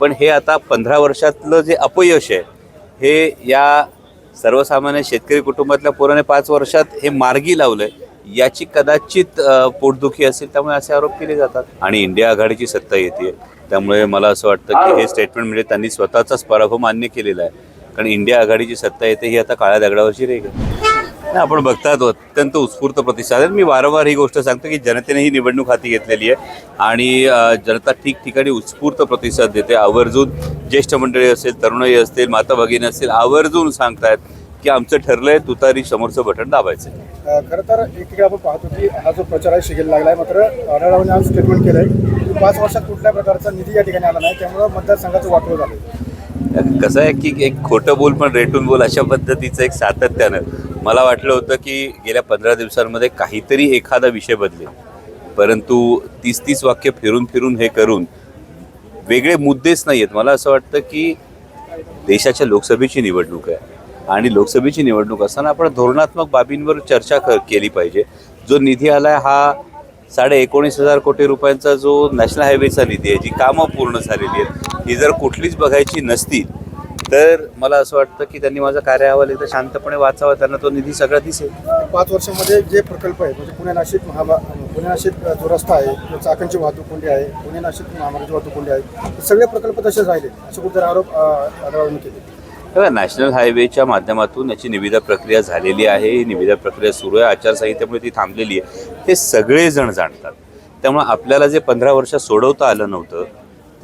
पण हे आता पंधरा वर्षातलं जे अपयश आहे हे या सर्वसामान्य शेतकरी कुटुंबातल्या पोराने पाच वर्षात हे मार्गी लावलंय. याची कदाचित पोटदुखी असेल त्यामुळे असे आरोप केले जातात. आणि इंडिया आघाडीची सत्ता येते. त्यामुळे मला असं वाटतं की हे स्टेटमेंट म्हणजे त्यांनी स्वतःचाच पराभव मान्य केलेला आहे. कारण इंडिया आघाडीची सत्ता येते ही आता काळ्या दगडावरची रेग आहे. आपण बघतात अत्यंत उत्स्फूर्त प्रतिसाद आहे. मी वारंवार ही गोष्ट सांगतो की जनतेने ही निवडणूक हाती घेतलेली आहे आणि जनता ठिकठिकाणी उत्स्फूर्त प्रतिसाद देते. आवर्जून ज्येष्ठ मंडळी असेल तरुणाई असतील माता भगिनी असतील आवर्जून सांगतायत की आमचं ठरलंय तुतारी समोरचं बटन दाबायचं. खरं तर एकीकडे आपण पाहतो की हा जो प्रचार आहे शिगेल लागला आहे मात्र आढळरावांनी आज स्टेटमेंट केलं आहे की पाच वर्षात कुठल्या प्रकारचा निधी या ठिकाणी आला नाही त्यामुळं मतदारसंघाचं वाटलं झालं कसं आहे की एक खोटं बोल पण रेटून बोल अशा पद्धतीचं एक सातत्यानं मला वाटलं होतं की गेल्या पंधरा दिवसांमध्ये काहीतरी एखादा विषय बदलेल. परंतु तीस तीस वाक्य फिरून फिरून हे करून वेगळे मुद्देच नाही आहेत मला असं वाटतं की देशाच्या लोकसभेची निवडणूक आहे आणि लोकसभेची निवडणूक असताना आपण धोरणात्मक बाबींवर चर्चा क केली पाहिजे. जो निधी आलाय हा साडे एकोणीस हजार कोटी रुपयांचा जो नॅशनल हायवेचा निधी आहे जी कामं पूर्ण झालेली आहेत ही जर कुठलीच बघायची नसतील तर मला असं वाटतं की त्यांनी माझा कार्य अहवाल एकदा शांतपणे वाचावा त्यांना तो निधी सगळा दिसेल. पाच वर्षामध्ये जे प्रकल्प आहेत म्हणजे पुणे नाशिक महामा पुणे नाशिक जो रस्ता आहे जो चाकणची वाहतूक कोंडी आहे पुणे नाशिक महामार्गाची वाहतूक कोंडी आहे सगळे प्रकल्प तसेच राहिले असे कुठेतरी आरोप अ, आढळरावांनी केले. नॅशनल हायवेच्या माध्यमातून याची निविदा प्रक्रिया झालेली आहे. ही निविदा प्रक्रिया सुरू आहे. आचारसंहितेमुळे ती थांबलेली आहे. हे सगळेजण जाणतात. त्यामुळे आपल्याला जे पंधरा वर्षात सोडवता आलं नव्हतं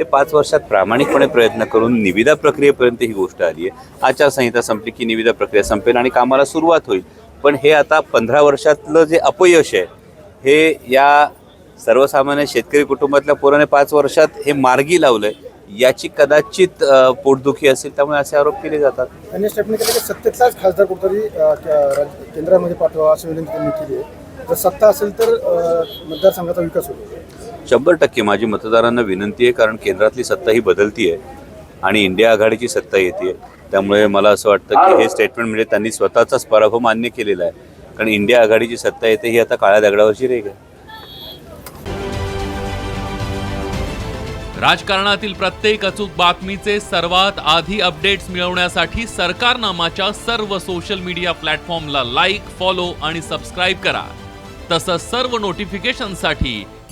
ते पाच वर्षात प्रामाणिकपणे प्रयत्न करून निविदा प्रक्रियेपर्यंत ही गोष्ट आली आहे. आचारसंहिता संपली की निविदा प्रक्रिया संपेल आणि कामाला सुरुवात होईल. पण हे आता पंधरा वर्षातलं जे अपयश आहे हे या सर्वसामान्य शेतकरी कुटुंबातल्या पोराने पाच वर्षात हे मार्गी लावलंय याची कदाचित पोटदुखी असेल त्यामुळे असे आरोप केले जातात. त्यांनी स्टेटमेंट केलं की सत्तेतलाच खासदार कुठेतरी केंद्रामध्ये पाठवा असं विनंती त्यांनी केली आहे. जर सत्ता असेल तर मतदारसंघाचा विकास होतो शंभर टक्के माझी मतदारांना विनंती आहे कारण केंद्रातली सत्ता ही बदलती आहे आणि इंडिया आघाडीची सत्ता येते त्यामुळे मला असं वाटतं की हे स्टेटमेंट म्हणजे त्यांनी स्वतःचाच पराभव मान्य केलेला आहे. कारण इंडिया आघाडीची सत्ता येते ही आता काळ्या दगडावरची रेग आहे. राजकारणातील प्रत्येक अचूक बातमीचे सर्वात आधी अपडेट्स मिळवण्यासाठी सरकारनामाच्या सर्व सोशल मीडिया प्लॅटफॉर्मला लाईक फॉलो आणि सबस्क्राईब करा. तसंच सर्व नोटिफिकेशनसाठी